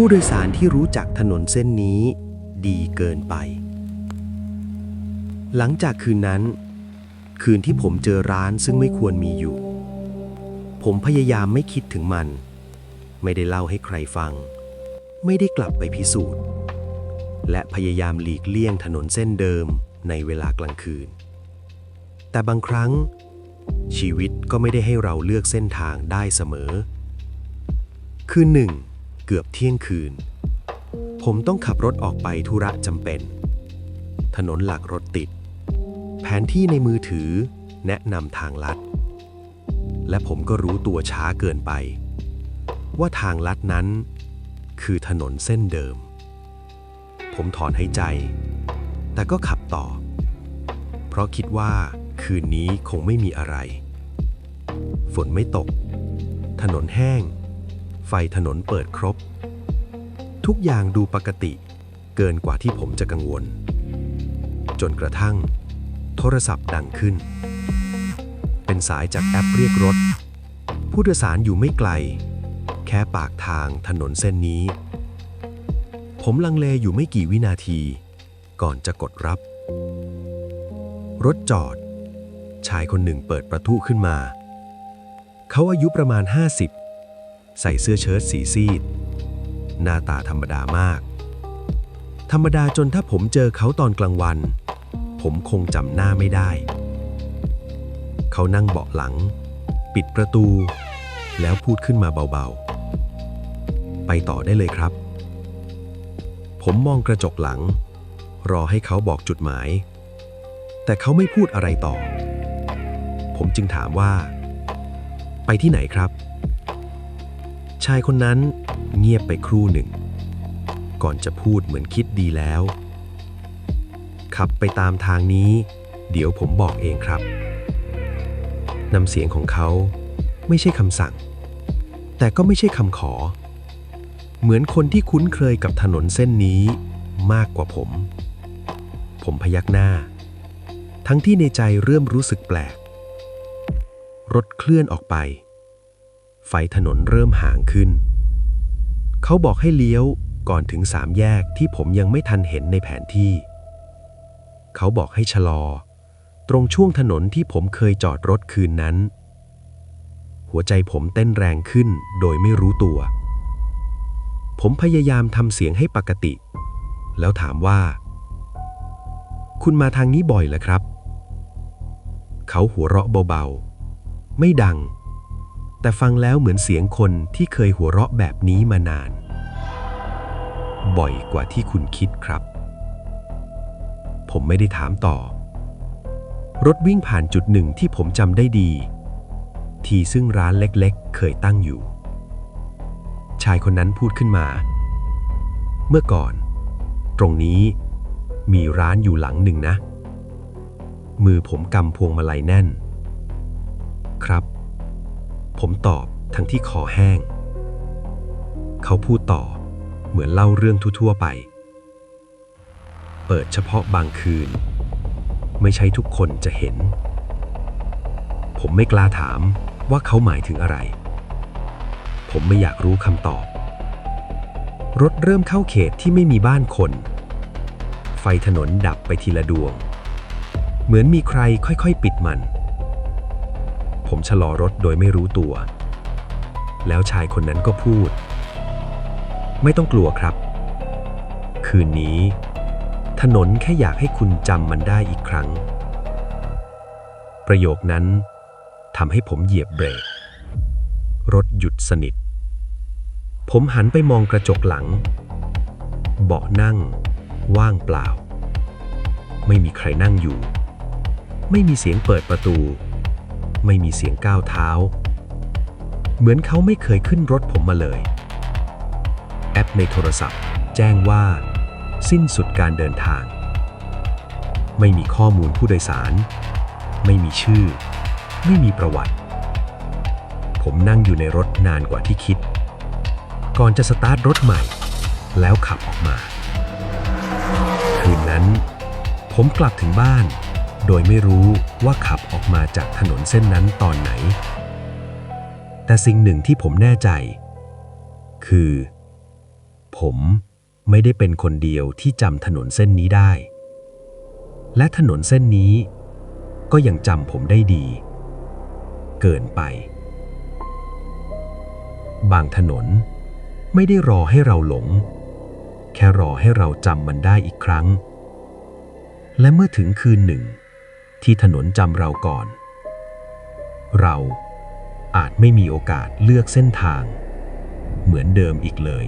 ผู้โดยสารที่รู้จักถนนเส้นนี้ ดีเกินไป หลังจากคืนนั้น คืนที่ผมเจอร้านซึ่งไม่ควรมีอยู่ ผมพยายามไม่คิดถึงมัน ไม่ได้เล่าให้ใครฟัง ไม่ได้กลับไปพิสูจน์ และพยายามหลีกเลี่ยงถนนเส้นเดิมในเวลากลางคืน แต่บางครั้ง ชีวิตก็ไม่ได้ให้เราเลือกเส้นทางได้เสมอ คืนหนึ่ง เกือบเที่ยงคืน ผมต้องขับรถออกไปธุระจำเป็น ถนนหลักรถติด แผนที่ในมือถือแนะนำทางลัด และผมก็รู้ตัวช้าเกินไป ว่าทางลัดนั้น คือถนนเส้นเดิม ผมถอนหายใจ แต่ก็ขับต่อ เพราะคิดว่าคืนนี้คงไม่มีอะไร ฝนไม่ตก ถนนแห้ง ไฟถนนเปิดครบ ทุกอย่างดูปกติเกินกว่าที่ผมจะกังวล จนกระทั่ง โทรศัพท์ดังขึ้น เป็นสายจากแอปเรียกรถ ผู้โดยสารอยู่ไม่ไกล แค่ปากทางถนนเส้นนี้ ผมลังเลอยู่ไม่กี่วินาที ก่อนจะกดรับ รถจอด ชายคนหนึ่งเปิดประตูขึ้นมา เขาอายุประมาณ 50 ใส่เสื้อเชิ้ตสีซีด หน้าตาธรรมดามาก ธรรมดาจนถ้าผมเจอเขาตอนกลางวัน ผมคงจำหน้าไม่ได้ เขานั่งเบาะหลัง ปิดประตู แล้วพูดขึ้นมาเบาๆ ไปต่อได้เลยครับ ผมมองกระจกหลัง รอให้เขาบอกจุดหมาย แต่เขาไม่พูดอะไรต่อ ผมจึงถามว่า ไปที่ไหนครับ ชายคนนั้นเงียบไปครู่หนึ่ง ก่อนจะพูดเหมือนคิดดีแล้ว ขับไปตามทางนี้ เดี๋ยวผมบอกเองครับนำเสียงของเขาไม่ใช่คำสั่ง แต่ก็ไม่ใช่คำขอ เหมือนคนที่คุ้นเคยกับถนนเส้นนี้มากกว่าผม ผมพยักหน้า ทั้งที่ในใจเริ่มรู้สึกแปลก รถเคลื่อนออกไป ไฟถนนเริ่มห่างขึ้น เขาบอกให้เลี้ยวก่อนถึงสามแยกที่ผมยังไม่ทันเห็นในแผนที่ เขาบอกให้ชะลอ ตรงช่วงถนนที่ผมเคยจอดรถคืนนั้น หัวใจผมเต้นแรงขึ้นโดยไม่รู้ตัว ผมพยายามทำเสียงให้ปกติ แล้วถามว่า คุณมาทางนี้บ่อยเหรอครับ เขาหัวเราะเบาๆ ไม่ดัง แต่ฟังแล้วเหมือนเสียงคนที่เคยหัวเราะแบบนี้มานาน บ่อยกว่าที่คุณคิดครับ ผมไม่ได้ถามต่อ รถวิ่งผ่านจุดหนึ่งที่ผมจำได้ดี ที่ซึ่งร้านเล็กๆ เคยตั้งอยู่ ชายคนนั้นพูดขึ้นมา เมื่อก่อน ตรงนี้มีร้านอยู่หลังหนึ่งนะ มือผมกำพวงมาลัยแน่น ครับ ผมตอบทั้งที่คอแห้ง เขาพูดต่อเหมือนเล่าเรื่องทั่วๆไป เปิดเฉพาะบางคืน ไม่ใช่ทุกคนจะเห็น ผมไม่กล้าถามว่าเขาหมายถึงอะไร ผมไม่อยากรู้คำตอบ รถเริ่มเข้าเขตที่ไม่มีบ้านคน ไฟถนนดับไปทีละดวง เหมือนมีใครค่อยๆ ปิดมัน ผมชะลอรถโดยไม่รู้ตัว แล้วชายคนนั้นก็พูด ไม่ต้องกลัวครับ คืนนี้ ถนนแค่อยากให้คุณจำมันได้อีกครั้ง ประโยคนั้นทำให้ผมเหยียบเบรก รถหยุดสนิท ผมหันไปมองกระจกหลัง เบาะนั่ง ว่างเปล่า ไม่มีใครนั่งอยู่ ไม่มีเสียงเปิดประตู ไม่มีเสียงก้าวเท้า เหมือนเขาไม่เคยขึ้นรถผมมาเลย แอปในโทรศัพท์ แจ้งว่า สิ้นสุดการเดินทาง ไม่มีข้อมูลผู้โดยสาร ไม่มีชื่อ ไม่มีประวัติ ผมนั่งอยู่ในรถนานกว่าที่คิด ก่อนจะสตาร์ทรถใหม่ แล้วขับออกมา คืนนั้น ผมกลับถึงบ้าน โดยไม่รู้ว่าขับออกมาจากถนนเส้นนั้นตอนไหน แต่สิ่งหนึ่งที่ผมแน่ใจ คือผผมไม่ได้เป็นคนเดียวที่จำถนนเส้นนี้ได้ และถนนเส้นนี้ ก็ยังจำผมได้ดี เกินไป บางถนนไม่ได้รอให้เราหลง แค่รอให้เราจำมันได้อีกครั้งและเมื่อถึงคืนหนึ่ง ที่ถนนจำเราก่อน เราอาจไม่มีโอกาสเลือกเส้นทาง เหมือนเดิมอีกเลย